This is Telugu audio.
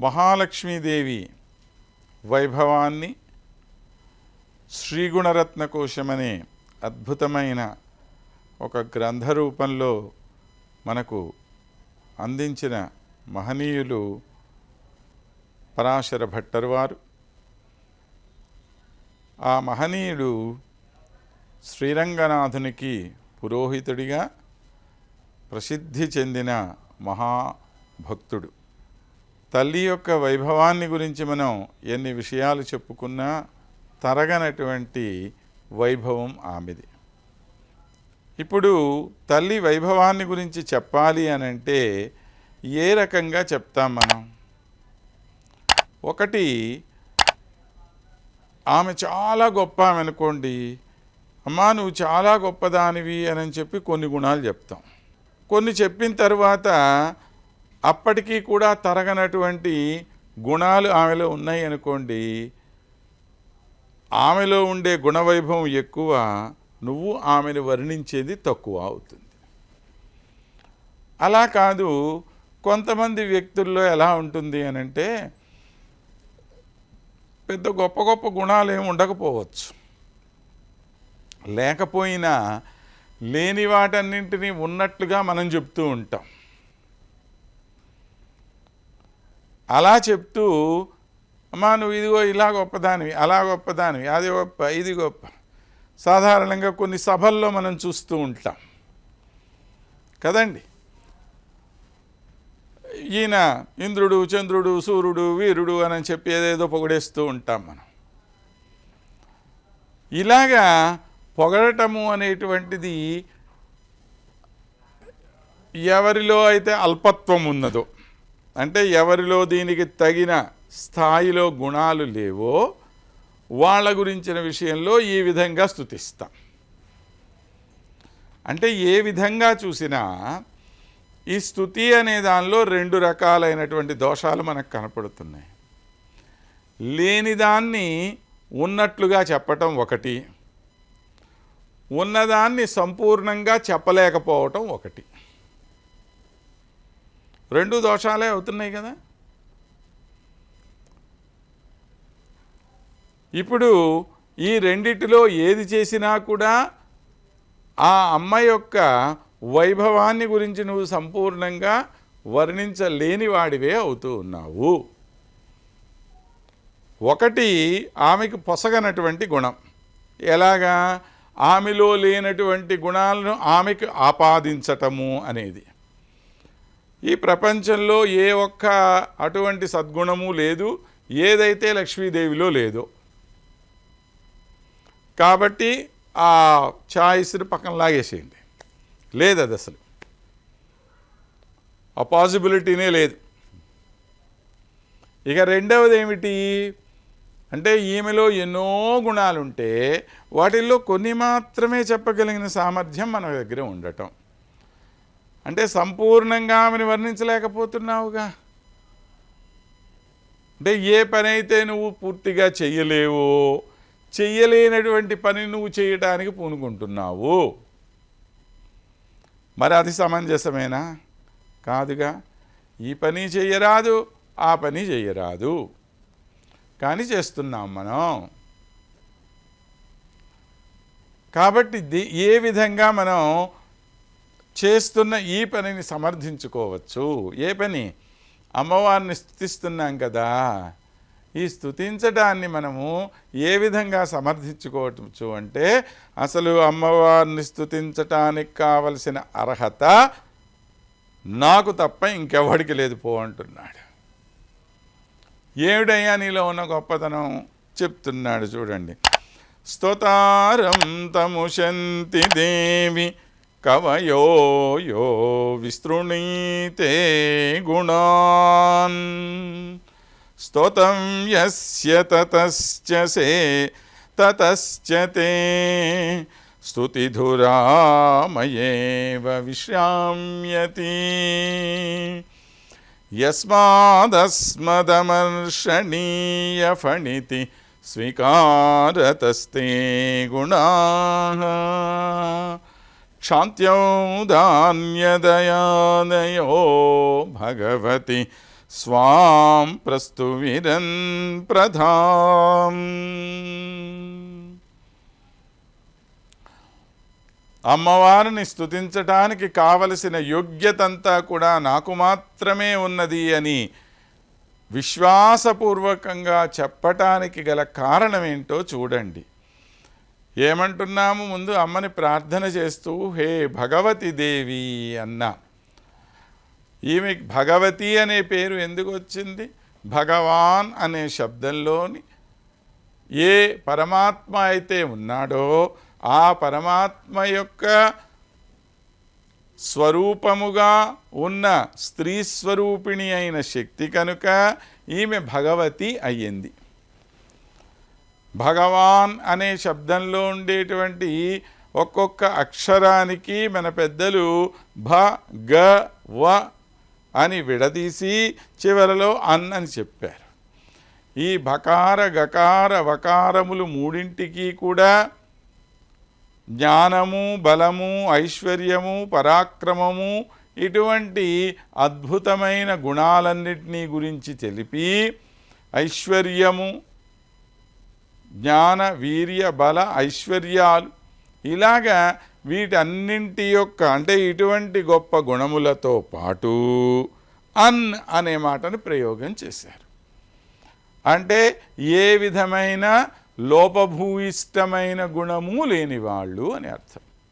మహాలక్ష్మీదేవి వైభవాన్ని శ్రీగుణరత్న కోశమనే అద్భుతమైన ఒక గ్రంథ రూపంలో మనకు అందించిన మహనీయులు పరాశర భట్టరు వారు. ఆ మహనీయుడు శ్రీరంగనాథునికి పురోహితుడిగా ప్రసిద్ధి చెందిన మహాభక్తుడు. తల్లి యొక్క వైభవాన్ని గురించి మనం ఎన్ని విషయాలు చెప్పుకున్నా తరగనటువంటి వైభవం ఆమెది. ఇప్పుడు తల్లి వైభవాన్ని గురించి చెప్పాలి అని అంటే ఏ రకంగా చెప్తాం మనం? ఒకటి ఆమె చాలా గొప్ప ఆమె అనుకోండి. అమ్మా నువ్వు చాలా గొప్పదానివి అని చెప్పి కొన్ని గుణాలు చెప్తాం. కొన్ని చెప్పిన తర్వాత అప్పటికీ కూడా తరగనటువంటి గుణాలు ఆమెలో ఉన్నాయి అనుకోండి. ఆమెలో ఉండే గుణవైభవం ఎక్కువ నువ్వు ఆమెను వర్ణించేది తక్కువ అవుతుంది. అలా కాదు కొంతమంది వ్యక్తుల్లో ఎలా ఉంటుంది అని అంటే పెద్ద గొప్ప గొప్ప గుణాలు ఏమి ఉండకపోవచ్చు. లేకపోయినా లేని వాటన్నింటినీ ఉన్నట్లుగా మనం చెప్తూ ఉంటాం. అలా చెప్తూ అమ్మా నువ్వు ఇదిగో ఇలా గొప్పదానివి అలా గొప్పదానివి అది గొప్ప ఇది గొప్ప. సాధారణంగా కొన్ని సభల్లో మనం చూస్తూ ఉంటాం. కదండి? ఈయన ఇంద్రుడు చంద్రుడు సూర్యుడు వీరుడు అని చెప్పి ఏదేదో పొగడేస్తూ ఉంటాం మనం. ఇలాగా పొగడటము అనేటువంటిది ఎవరిలో అయితే అల్పత్వం ఉన్నదో అంటే ఎవరిలో దీనికి తగిన స్థాయిలో గుణాలు లేవో వాళ్ళ గురించిన విషయంలో ఈ విధంగా స్థుతిస్తాం అంటే ఏ విధంగా చూసినా ఈ స్థుతి అనే దానిలో రెండు రకాలైనటువంటి దోషాలు మనకు కనపడుతున్నాయి. లేనిదాన్ని ఉన్నట్లుగా చెప్పటం ఒకటి. ఉన్నదాన్ని సంపూర్ణంగా చెప్పలేకపోవటం ఒకటి. రెండు దోషాలే అవుతున్నాయి కదా. ఇప్పుడు ఈ రెండిటిలో ఏది చేసినా కూడా ఆ అమ్మ యొక్క వైభవాన్ని గురించి నువ్వు సంపూర్ణంగా వర్ణించలేని వాడివే అవుతూ ఉన్నావు. ఒకటి ఆమెకు పొసగనటువంటి గుణం. ఎలాగా? ఆమెలో లేనటువంటి గుణాలను ఆమెకు ఆపాదించటము అనేది. ఈ ప్రపంచంలో ఏ ఒక్క అటువంటి సద్గుణము లేదు ఏదైతే లక్ష్మీదేవిలో లేదో. కాబట్టి ఆ ఛాయిస్ని పక్కన లాగేసేయండి. లేదు అది అసలు. ఆ పాసిబిలిటీనే లేదు. ఇక రెండవది ఏమిటి? అంటే ఈమెలో ఎన్నో గుణాలుంటే వాటిల్లో కొన్ని మాత్రమే చెప్పగలిగిన సామర్థ్యం మన దగ్గర ఉండటం. అంటే సంపూర్ణంగా ఆమెను వర్ణించలేకపోతున్నావుగా. అంటే ఏ పని అయితే నువ్వు పూర్తిగా చెయ్యలేవో చెయ్యలేనటువంటి పని నువ్వు చేయటానికి పూనుకుంటున్నావు. మరి అది సమంజసమేనా? కాదుగా. ఈ పని చెయ్యరాదు ఆ పని చెయ్యరాదు. కానీ చేస్తున్నాం మనం. కాబట్టి ఏ విధంగా మనం చేస్తున్న ఈ పనిని సమర్థించుకోవచ్చు. ఏ పని? అమ్మవారిని స్థుతిస్తున్నాం కదా. ఈ స్థుతించడాన్ని మనము ఏ విధంగా సమర్థించుకోవచ్చు అంటే అసలు అమ్మవారిని స్థుతించటానికి కావలసిన అర్హత నాకు తప్ప ఇంకెవడికి లేదు పో అంటున్నాడు. ఏమిడయ్యా నీలో ఉన్న గొప్పతనం చెప్తున్నాడు చూడండి. స్తోతారం తముశంతి దేవి कवयो यो विस्तृणीते गुणान्। स्तोतं यस्य ततश्च से, ततश्च ते। स्तुतिधुरामयेव विश्राम्यति। यस्मादस्मदमर्षणीयफणिति स्वीकारतस्ते गुणाः। క్షాంత్యౌదాన్యదయాదయో భగవతి స్వాం ప్రస్తువిరన్ ప్రధాం. అమ్మవారిని స్తుతించటానికి కావలసిన యోగ్యతంతా కూడా నాకు మాత్రమే ఉన్నది అని విశ్వాసపూర్వకంగా చెప్పటానికి గల కారణమేంటో చూడండి. ఏమంటున్నాము? ముందు అమ్మని ప్రార్థన చేస్తూ హే భగవతి దేవి అన్నా. ఈమె భగవతి అనే పేరు ఎందుకు వచ్చింది? భగవాన్ అనే శబ్దంలోని ఏ పరమాత్మ అయితే ఉన్నాడో ఆ పరమాత్మ యొక్క స్వరూపముగా ఉన్న స్త్రీ స్వరూపిణి అయిన శక్తి కనుక ఈమె భగవతి అయ్యింది. భగవాన్ అనే శబ్దంలో ఉండేటువంటి ఒక్కొక్క అక్షరానికి మన పెద్దలు భ గ వ అని విడదీసి చివరలో అన్ అని చెప్పారు. ఈ భకార గకార వకారములు మూడింటికి కూడా జ్ఞానము బలము ఐశ్వర్యము పరాక్రమము ఇటువంటి అద్భుతమైన గుణాలన్నిటినీ గురించి తెలిపి ఐశ్వర్యము జ్ఞాన వీర్య బల ఐశ్వర్యాలు. ఇలాగా వీటన్నింటి యొక్క అంటే ఇటువంటి గొప్ప గుణములతో పాటు అన్ అనే మాటను ప్రయోగం చేశారు. అంటే ఏ విధమైన లోపభూయిష్టమైన గుణము లేని వాళ్ళు అని అర్థం.